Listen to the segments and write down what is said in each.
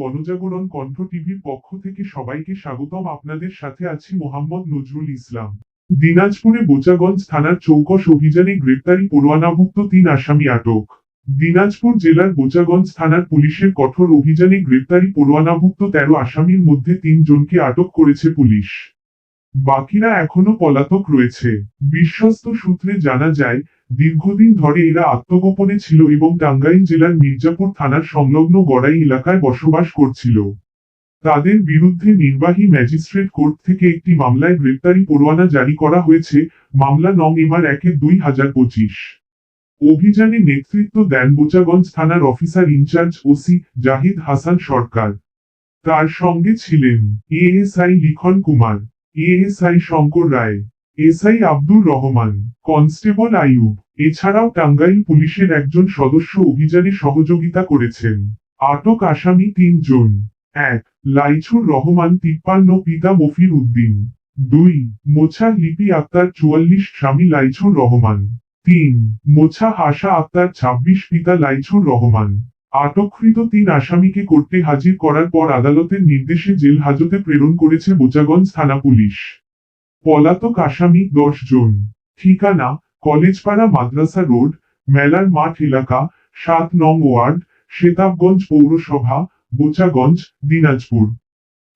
গণজাগরণ কণ্ঠ টিভির পক্ষ থেকে সবাইকে স্বাগতম। আপনাদের সাথে আছি মোহাম্মদ নজরুল ইসলাম। দিনাজপুরে বোচাগঞ্জ থানার চৌকস অভিযানে গ্রেপ্তারি পরোয়ানাভুক্ত তিন আসামি আটক। দিনাজপুর জেলার বোচাগঞ্জ থানার পুলিশের কঠোর অভিযানে গ্রেপ্তারি পরোয়ানাভুক্ত তেরো আসামির মধ্যে তিন জনকে আটক করেছে পুলিশ। বাকিরা এখনও পলাতক রয়েছে। বিশ্বস্ত সূত্রে জানা যায় দীর্ঘদিন ধরে এরা আত্মগোপনে ছিল এবং টাঙ্গাইল জেলার মির্জাপুর থানার সংলগ্ন গড়াই এলাকায় বসবাস করছিল। তাদের বিরুদ্ধে নির্বাহী ম্যাজিস্ট্রেট কোর্ট থেকে একটি মামলায় গ্রেপ্তারি পরোয়ানা জারি করা হয়েছে, মামলা নং এমার একের দুই হাজার পঁচিশ। অভিযানে নেতৃত্ব দেন বোচাগঞ্জ থানার officer in charge OC Zahid Hasan Sarkar. তার সঙ্গে ছিলেন ASI Likhon Kumar, ASI Shankar Roy SI Abdur Rahman, constable Ayub, এছাড়াও টাঙ্গাইল পুলিশের একজন সদস্য অভিযানে সহযোগিতা করেছেন। আটক আসামি তিনজন। এক, লাইছুর রহমান তিপ্পান্ন, পিতা মফির উদ্দিন। দুই, মোছা লিপি আক্তার চুয়াল্লিশ, স্বামী লাইছুর রহমান। তিন, মোছা হাসা আক্তার ছাব্বিশ, পিতা লাইছুর রহমান। আটককৃত তিন আসামিকে কোর্টে হাজির করার পর আদালতের নির্দেশে জেল হাজতে প্রেরণ করেছে বোচাগঞ্জ থানা পুলিশ। পলাতক আসামি দশ জন। ঠিকানা, কলেজপাড়া মাদ্রাসা রোড, মেলার মাঠ এলাকা, সাত নং ওয়ার্ড শেতাবগঞ্জ পৌরসভা, বোচাগঞ্জ, দিনাজপুর।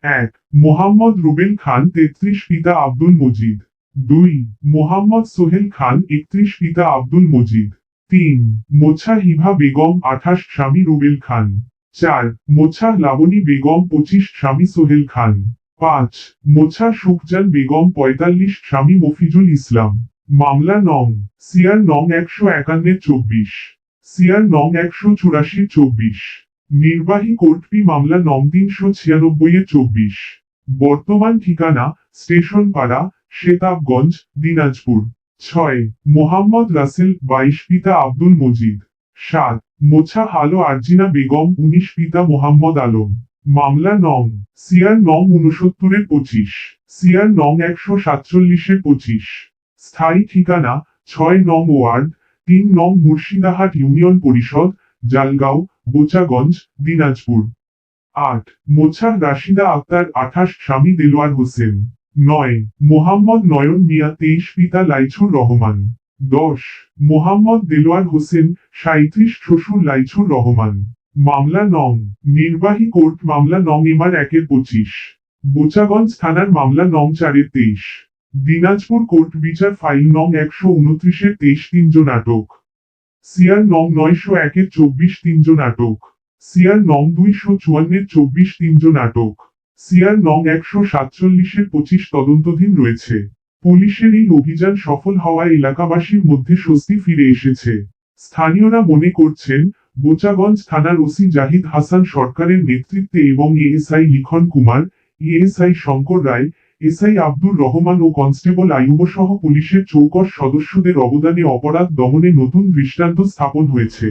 এক, মোহাম্মদ রুবেল খান, তেত্রিশ, পিতা আব্দুল মজিদ। দুই, মোহাম্মদ সোহেল খান, একত্রিশ, পিতা আব্দুল মজিদ। তিন, মোছা হিভা বেগম, আঠাশ, স্বামী রুবেল খান। চার, মোছা লাবণী বেগম, পঁচিশ, স্বামী সোহেল খান। পাঁচ, মোছা সুখজান বেগম পঁয়তাল্লিশ, স্বামী মফিজুল ইসলাম। মামলা নং সিয়ার নং একশো একান্নের চব্বিশ। সিয়ার নং একশো চুরাশি চব্বিশ। নির্বাহী কোর্টপি মামলা নং তিনশো ছিয়ানব্বই এর চব্বিশ। বর্তমান ঠিকানা স্টেশন পাড়া শেতাবগঞ্জ দিনাজপুর। ছয়, মোহাম্মদ রাসেল, বাইশ পিতা আব্দুল মজিদ। সাত, মোছা হালো আরজিনা বেগম, উনিশ পিতা মোহাম্মদ আলম। মামলা নং, সিয়ার নং উনসত্তরের পঁচিশ, সিয়ার নং একশো সাতচল্লিশে পঁচিশ। স্থায়ী ঠিকানা, ছয় নং ওয়ার্ড, তিন নং মুর্শিদাহাট ইউনিয়ন পরিষদ, জালগাঁও বোচাগঞ্জ দিনাজপুর। আট মোছা রাশিদা আক্তার আঠাশ স্বামী দেলোয়ার হোসেন। নয়, মোহাম্মদ নয়ন মিয়া তেইশ পিতা লাইছুর রহমান। দশ, মোহাম্মদ দেলোয়ার হোসেন সাঁত্রিশ শ্বশুর লাইছুর রহমান। মামলা নং, নির্বাহী কোর্ট মামলা নং এমার একের পঁচিশ। বোচাগঞ্জ থানার মামলা নং চারের তেইশ। দিনাজপুর কোর্ট বিচার ফাইল নং একশো উনত্রিশের তেইশ তিনজন আটক। সিয়ার নং নয়শো একের চব্বিশ তিনজন আটক। সিয়ার নং দুইশো চুয়ান্নের চব্বিশ তিনজন আটক। সিয়ার নং একশো সাতচল্লিশের পঁচিশ তদন্তধীন রয়েছে। পুলিশের এই অভিযান সফল হওয়ায় এলাকাবাসীর মধ্যে স্বস্তি ফিরে এসেছে। স্থানীয়রা মনে করছেন বোচাগঞ্জ থানার ওসি জাহিদ হাসান সরকারের নেতৃত্বে এবং ASI Likhon Kumar, ASI Shankar Roy, SI Abdur Rahman ও কনস্টেবল আইয়ুবসহ পুলিশের চৌকস সদস্যদের অবদানে অপরাধ দমনে নতুন দৃষ্টান্ত স্থাপন হয়েছে।